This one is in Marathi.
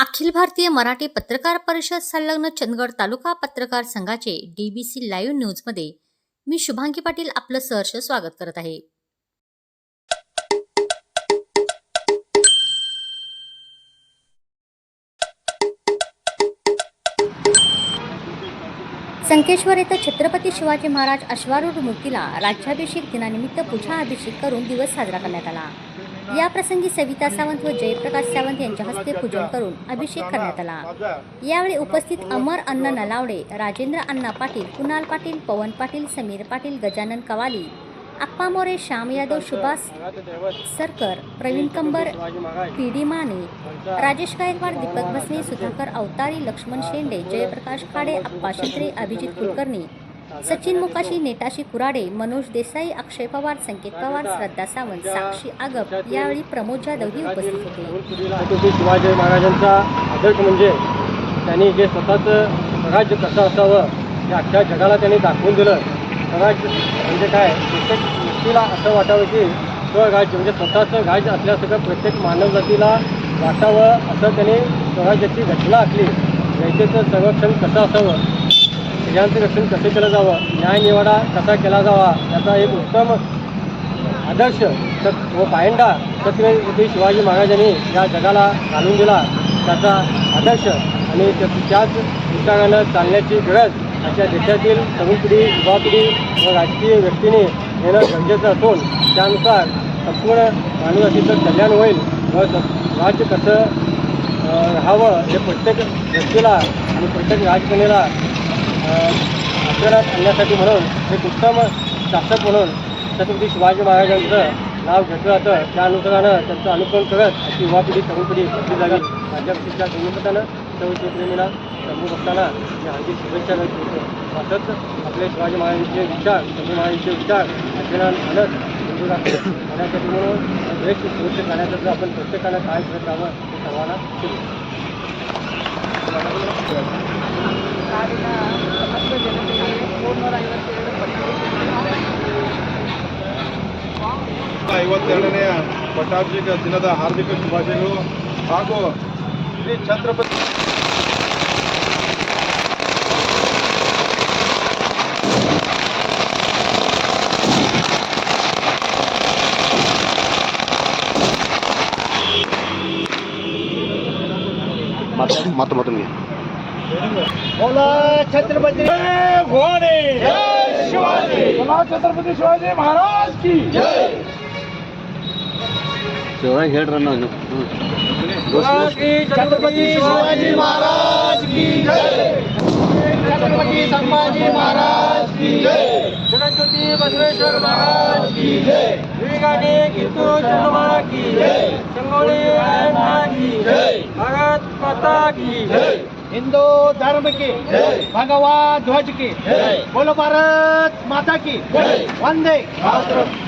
अखिल भारतीय मराठी पत्रकार परिषद संलग्न चंदगड तालुका पत्रकार संघाचे डीबीसी लाईव्ह न्यूजमध्ये मी शुभांगी पाटील आपलं सहर्ष स्वागत करत आहे. संकेश्वर येथे छत्रपती शिवाजी महाराज अश्वारूढ मूर्तीला राज्याभिषेक दिनानिमित्त पूजा अभिषेक करून दिवस साजरा करण्यात आला. या प्रसंगी सविता सावंत व जयप्रकाश सावंत यांच्या हस्ते पूजन करून अभिषेक करण्यात आला. यावेळी उपस्थित अमर अन्न नलावडे राजेंद्र अण्णा पाटील कुणाल पाटील पवन पाटील समीर पाटील गजानन कवाली अप्पा मोरे श्याम यादव सुभाष सरकर प्रवीण कंबर पी डी माने राजेश गायकवाड दीपक भसने सुधाकर अवतारी लक्ष्मण शेंडे जयप्रकाश खाडे अप्पा शिंत्रे अभिजित कुलकर्णी सचिन मुकाशी नेताशी कुराडे मनोज देसाई अक्षय पवार संकेत पवार श्रद्धा सावंत साक्षी आगप यावेळी प्रमोद जाधव ही उपस्थित होते. शिवाजी महाराजांचा आदर्श म्हणजे त्यांनी जे स्वतःचं राज्य कसं असावं हे अख्ख्या जगाला त्यांनी दाखवून दिलं. स्वराज्य म्हणजे काय? प्रत्येक व्यक्तीला असं वाटावं की स्वराज्य म्हणजे स्वतःचं राज्य असल्यासगळं प्रत्येक मानव जातीला वाटावं असं त्यांनी स्वराज्याची घटना आखली. जनतेचं संरक्षण कसं असावं? स्त्रियांचं रक्षण कसं केलं जावं? न्यायनिवाडा कसा केला जावा? याचा एक उत्तम आदर्श व पायंडा छत्रपती शिवाजी महाराजांनी या जगाला घालून दिला. त्याचा आदर्श आणि त्या- त्याच विचारानं चालण्याची गरज अशा देशातील तरुण पिढी युवा पिढी व राजकीय व्यक्तीने येणं गरजेचं असून त्यानुसार संपूर्ण मानवजातीचं कल्याण होईल व राज्य कसं राहावं हे प्रत्येक व्यक्तीला आणि प्रत्येक राजकन्याला आचरणात आणण्यासाठी म्हणून एक उत्तम शासक म्हणून छत्रपती शिवाजी महाराजांचं नाव घेतलं जातं त्या अनुषंगानं त्यांचं अनुकरण करत अशी युवा पिढी तरुण पिढी आपली जावी. राज्याभिषेकच्या निमित्तानं सर्व शिवप्रेमीला शंभू भक्तांना मी हार्दिक शुभेच्छा व्यक्त करतो असंच आपले शिवाजी महाराजांचे विचार शंभू महाराजांचे विचार आचरणात आणत हिंदू राष्ट्र होण्यासाठी म्हणून देश सुरक्षित राहण्याचं आपण प्रत्येकानं काय करत राहावं हे सर्वांना शुभेच्छा ಐವತ್ತೆರಡನೆಯ ಪಟ್ಟಾಭಿಷೇಕ ದಿನದ ಹಾರ್ದಿಕ ಶುಭಾಶಯಗಳು ಹಾಗೂ ಶ್ರೀ ಛತ್ರಪತಿ ಮತ್ತೆ ಮತ್ತೊಮ್ಮೆ बोला छत्रपती घोडे शिवाजी बोला छत्रपती शिवाजी महाराज की जय शिवाय घेट रन छत्रपति शिवाजी महाराज की जय। छत्रपति संभाजी महाराज की जय। जगतपति बसवेश्वर महाराज की जय। विवेकाने किंतु चंद्रमा की जय। संगोले अयन्ना की जय। भगत माता की जय। हिंदू धर्म की भगवा ध्वज की बोलो, भारत माता की वंदे मातरम।